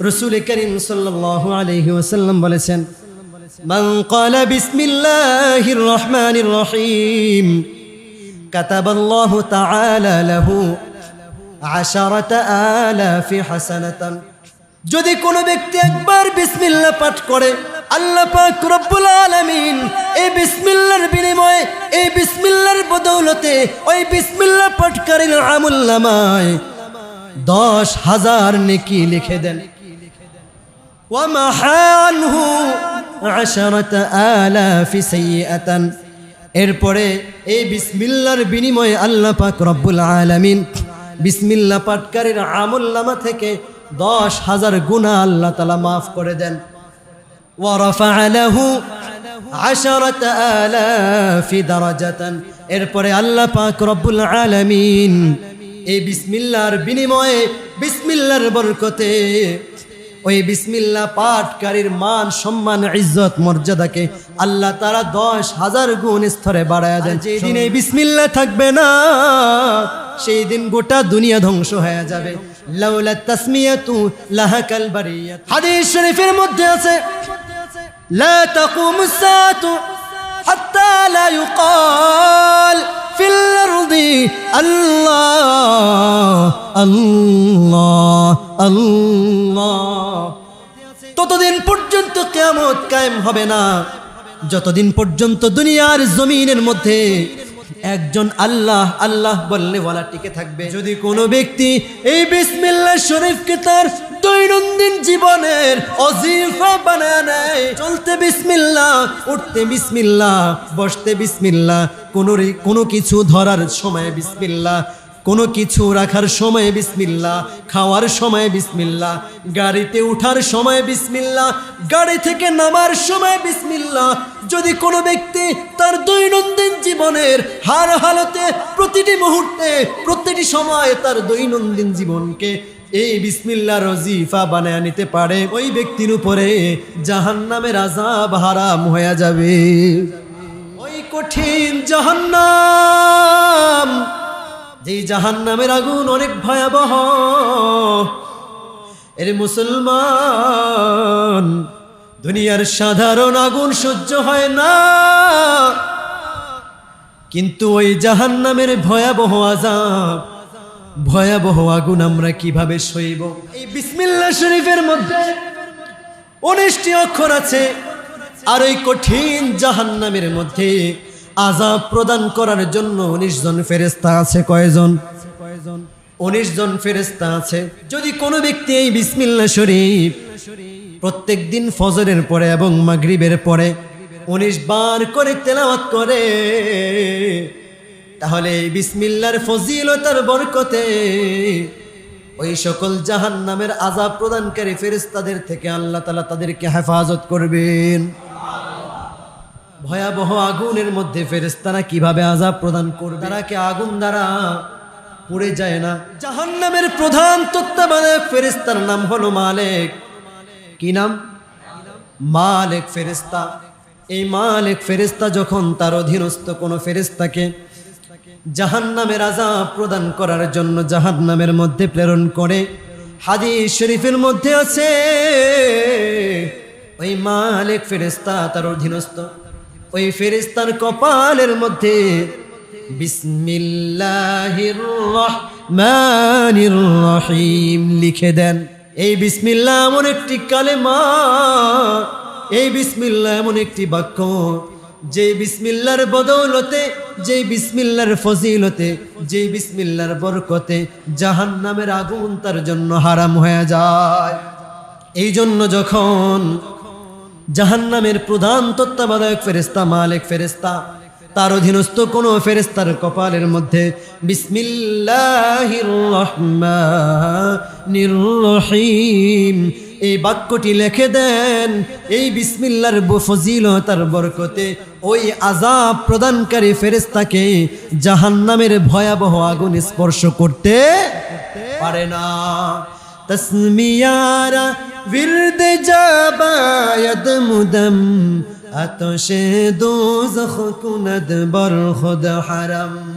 রসুল করিম সাল্লাল্লাহু আলাইহি ওয়াসাল্লাম বলেছেন মান ক্বালা বিসমিল্লাহির রহমানির রহিম كتب الله تعالى له عشرة آلاف حسنة যদি কোনো ব্যক্তি একবার বিসমিল্লাহ পাঠ করে আল্লাহ পাক রব্বুল আলামিন এই বিসমিল্লাহর বিনিময়ে এই বিসমিল্লাহর বদৌলতে ওই বিসমিল্লাহ পাঠকারীর আমল নামায় দশ হাজার নেকি লিখে দেন ومحى عنه عشرة آلاف سيئة এরপরে এই বিসমিল্লার বিনিময়ে আল্লাহ পাক রব্বুল আলামিন বিসমিল্লা পাটকারীর আমল নামা থেকে দশ হাজার গুণা আল্লাহ তালা মাফ করে দেন ورفع له عشرة آلاف درجة এরপরে আল্লাহ পাক রব্বুল আলামিন এই বিসমিল্লার বিনিময়ে বিসমিল্লার বরকতে ওই বিসমিল্লা পাঠকারীর মান সম্মান ইজ্জত মর্যাদাকে আল্লাহ তারা দশ হাজার গুণ স্তরে বাড়ায় দেন। যেই দিন এই বিসমিল্লা থাকবে না সেই দিন গোটা দুনিয়া ধ্বংস হয়ে যাবে। লাউলা তাসমিয়া তু লাহাকাল বারিয়া হাদিস শরীফের মধ্যে আছে লা তাকুমু সাতু হাত্তা লা ইউকাল ফিল আরদি আল্লাহ আল্লাহ আল্লাহ। ততদিন পর্যন্ত কেয়ামত কায়েম হবে না, যতদিন পর্যন্ত দুনিয়ার জমিনের মধ্যে একজন আল্লাহ আল্লাহ বললে বলা টিকে থাকবে। যদি কোনো ব্যক্তি এই বিসমিল্লা শরীফকে তার দৈনন্দিন জীবনের অজিফা বানায় নেয়, চলতে বিসমিল্লাহ, উঠতে বিসমিল্লাহ, বসতে বিসমিল্লা কোনো কোনো কিছু ধরার সময় বিসমিল্লাহ কোনো কিছু রাখার সময় বিসমিল্লা, খাওয়ার সময় বিসমিল্লা, গাড়িতে উঠার সময় বিসমিল্লা, গাড়ি থেকে নামার সময় বিসমিল্লা। যদি কোনো ব্যক্তি তার দৈনন্দিন জীবনের হার হালতে প্রতিটি মুহূর্তে, প্রতিটি সময় তার দৈনন্দিন জীবনকে এই বিসমিল্লা রজিফা বানায় নিতে পারে, ওই ব্যক্তির উপরে জাহান্নামের আজাব হারাম হয়ে যাবে। ওই কঠিন জাহান্নাম যে জাহান নামের আগুন অনেক ভয়াবহ, এর মুসলমান দুনিয়ার সাধারণ আগুন সহ্য হয় না। কিন্তু ওই জাহান নামের ভয়াবহ আজাব ভয়াবহ আগুন আমরা কীভাবে সইব? এই বিসমিল্লা শরীফের মধ্যে উনিশটি অক্ষর আছে, আর ওই কঠিন জাহান্নামের মধ্যে আজাব প্রদান করার জন্য উনিশ জন ফেরেস্তা আছে কয়জন? উনিশ জন ফেরেস্তা আছে। যদি কোনো ব্যক্তি এই বিসমিল্লা শরীফ প্রত্যেক দিন ফজরের পরে এবং মাগরিবের পরে উনিশ বার করে তেলাওয়াত করে, তাহলে এই বিসমিল্লার ফজিলতার বরকতে ওই সকল জাহান নামের আজাব প্রদানকারী ফেরেস্তাদের থেকে আল্লাহ তালা তাদেরকে হেফাজত করবেন। ভয়াবহ আগুনের মধ্যে ফেরেস্তারা কীভাবে আজাব প্রদান করবে? তারা কি আগুন দ্বারা পড়ে যায় না? জাহান্নামের প্রধান তত্ত্বাবধায়ক ফেরেস্তার নাম হলো মালেক। কি নাম? মালেক ফেরেস্তা এই মালেক ফেরেস্তা যখন তার অধীনস্থ কোনো ফেরেস্তাকে জাহান্নামের আজাব প্রদান করার জন্য জাহান্নামের মধ্যে প্রেরণ করে, হাদিস শরীফের মধ্যে আছে, ওই মালিক ফেরেস্তা তার অধীনস্থ ওই ফেরেস্তার কপালের মধ্যে লিখে দেন। এই বিসমিল্লাহ এমন একটি কালেমা, এই বিসমিল্লাহ এমন একটি বাক্য যে বিসমিল্লার বদৌলতে যে বিসমিল্লার ফজিলতে যে বিসমিল্লার বরকতে জাহান নামের আগুন তার জন্য হারাম হয়ে যায়। এই জন্য যখন জাহান্নামের প্রধান তত্ত্বাবধায়ক ফেরেস্তা মালিক ফেরেস্তা তার অধীনস্থ কোনো ফেরেস্তার কপালের মধ্যে এই বাক্যটি লেখে দেন, এই বিসমিল্লার ফজিলতার বরকতে ওই আজাব প্রদানকারী ফেরেস্তাকে জাহান্নামের ভয়াবহ আগুন স্পর্শ করতে পারে না। তসমিয়ারা ورد جا باید مدم آتش دوزخ کند بر خود حرم.